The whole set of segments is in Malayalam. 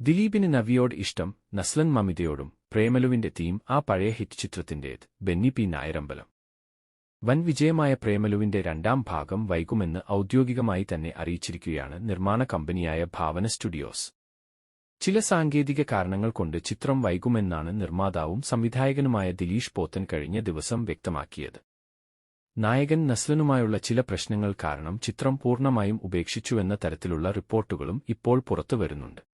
ദിലീപിന് നവിയോട് ഇഷ്ടം നസ്ലൻ മമിതയോടും പ്രേമലുവിന്റെ തീം ആ പഴയ ഹിറ്റ് ചിത്രത്തിന്റേത് ബെന്നി പി നായരമ്പലം. വൻ വിജയമായ പ്രേമലുവിന്റെ രണ്ടാം ഭാഗം വൈകുമെന്ന് ഔദ്യോഗികമായി തന്നെ അറിയിച്ചിരിക്കുകയാണ് നിർമ്മാണ കമ്പനിയായ ഭാവന സ്റ്റുഡിയോസ്. ചില സാങ്കേതിക കാരണങ്ങൾ കൊണ്ട് ചിത്രം വൈകുമെന്നാണ് നിർമ്മാതാവും സംവിധായകനുമായ ദിലീഷ് പോത്തൻ കഴിഞ്ഞ ദിവസം വ്യക്തമാക്കിയത്. നായകൻ നസ്ലനുമായുള്ള ചില പ്രശ്നങ്ങൾ കാരണം ചിത്രം പൂർണമായും ഉപേക്ഷിച്ചുവെന്ന തരത്തിലുള്ള റിപ്പോർട്ടുകളും ഇപ്പോൾ പുറത്തുവരുന്നുണ്ട്.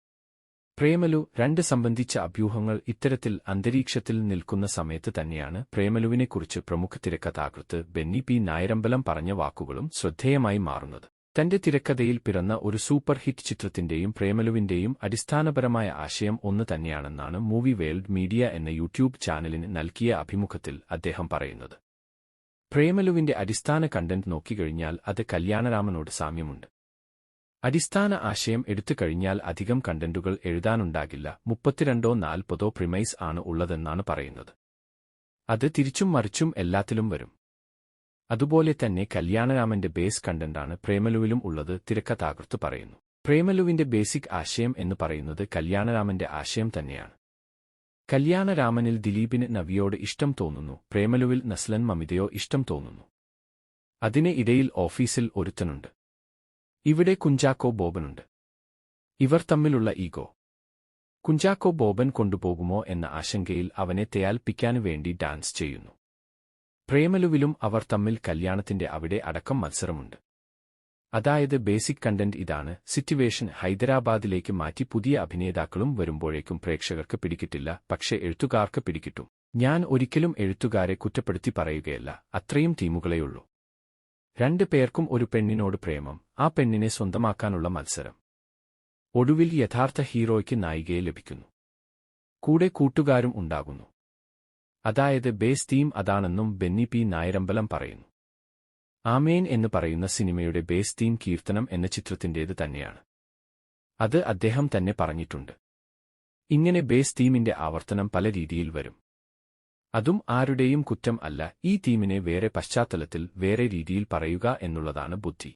പ്രേമലു രണ്ട് സംബന്ധിച്ച അഭ്യൂഹങ്ങൾ ഇത്തരത്തിൽ അന്തരീക്ഷത്തിൽ നിൽക്കുന്ന സമയത്ത് തന്നെയാണ് പ്രേമലുവിനെക്കുറിച്ച് പ്രമുഖ തിരക്കഥാകൃത്ത് ബെന്നി പി നായരമ്പലം പറഞ്ഞ വാക്കുകളും ശ്രദ്ധേയമായി മാറുന്നത്. തന്റെ തിരക്കഥയിൽ പിറന്ന ഒരു സൂപ്പർ ഹിറ്റ് ചിത്രത്തിന്റെയും പ്രേമലുവിന്റെയും അടിസ്ഥാനപരമായ ആശയം ഒന്ന് തന്നെയാണെന്നാണ് മൂവി വേൾഡ് മീഡിയ എന്ന യൂട്യൂബ് ചാനലിന് നൽകിയ അഭിമുഖത്തിൽ അദ്ദേഹം പറയുന്നത്. പ്രേമലുവിന്റെ അടിസ്ഥാന കണ്ടന്റ് നോക്കിക്കഴിഞ്ഞാൽ അത് കല്യാണരാമനോട് സാമ്യമുണ്ട്. അടിസ്ഥാന ആശയം എടുത്തു കഴിഞ്ഞാൽ അധികം കണ്ടന്റുകൾ എഴുതാനുണ്ടാകില്ല. മുപ്പത്തിരണ്ടോ നാൽപ്പതോ പ്രിമൈസ് ആണ് ഉള്ളതെന്നാണ് പറയുന്നത്. അത് തിരിച്ചും മറിച്ചും എല്ലാത്തിലും വരും. അതുപോലെ തന്നെ കല്യാണരാമന്റെ ബേസ് കണ്ടന്റാണ് പ്രേമലുവിലും ഉള്ളത് തിരക്കഥാകൃത്ത് പറയുന്നു. പ്രേമലുവിന്റെ ബേസിക് ആശയം എന്ന് പറയുന്നത് കല്യാണരാമന്റെ ആശയം തന്നെയാണ്. കല്യാണരാമനിൽ ദിലീപിന് നവിയോട് ഇഷ്ടം തോന്നുന്നു. പ്രേമലുവിൽ നസ്ലൻ മമിതയോ ഇഷ്ടം തോന്നുന്നു. അതിന് ഇടയിൽ ഓഫീസിൽ ഒരുത്തനുണ്ട്. ഇവിടെ കുഞ്ചാക്കോ ബോബനുണ്ട്. ഇവർ തമ്മിലുള്ള ഈഗോ. കുഞ്ചാക്കോ ബോബൻ കൊണ്ടുപോകുമോ എന്ന ആശങ്കയിൽ അവനെ തയാൽപ്പിക്കാനു വേണ്ടി ഡാൻസ് ചെയ്യുന്നു. പ്രേമലുവിലും അവർ തമ്മിൽ കല്യാണത്തിന്റെ അവിടെ അടക്കം മത്സരമുണ്ട്. അതായത് ബേസിക് കണ്ടന്റ് ഇതാണ് സിറ്റുവേഷൻ ഹൈദരാബാദിലേക്ക് മാറ്റി പുതിയ അഭിനേതാക്കളും വരുമ്പോഴേക്കും പ്രേക്ഷകർക്ക് പിടിക്കിട്ടില്ല പക്ഷെ എഴുത്തുകാർക്ക് പിടിക്കിട്ടും ഞാൻ ഒരിക്കലും എഴുത്തുകാരെ കുറ്റപ്പെടുത്തി പറയുകയല്ല അത്രയും ടീമുകളെയുള്ളൂ. രണ്ടു പേർക്കും ഒരു പെണ്ണിനോട് പ്രേമം ആ പെണ്ണിനെ സ്വന്തമാക്കാനുള്ള മത്സരം. ഒടുവിൽ യഥാർത്ഥ ഹീറോയ്ക്ക് നായികയെ ലഭിക്കുന്നു. കൂടെ കൂട്ടുകാരും ഉണ്ടാകുന്നു. അതായത് ബേസ് തീം അതാണെന്നും ബെന്നി പി നായരമ്പലം പറയുന്നു. ആമേൻ എന്ന് പറയുന്ന സിനിമയുടെ ബേസ് തീം കീർത്തനം എന്ന ചിത്രത്തിന്റേത് തന്നെയാണ്. അത് അദ്ദേഹം തന്നെ പറഞ്ഞിട്ടുണ്ട്. ഇങ്ങനെ ബേസ് തീമിന്റെ ആവർത്തനം പല രീതിയിൽ വരും. അതും ആരുടെയും കുറ്റം അല്ല ഈ തീമിനെ വേറെ പശ്ചാത്തലത്തിൽ വേറെ രീതിയിൽ പറയുക എന്നുള്ളതാണ് ബുദ്ധി.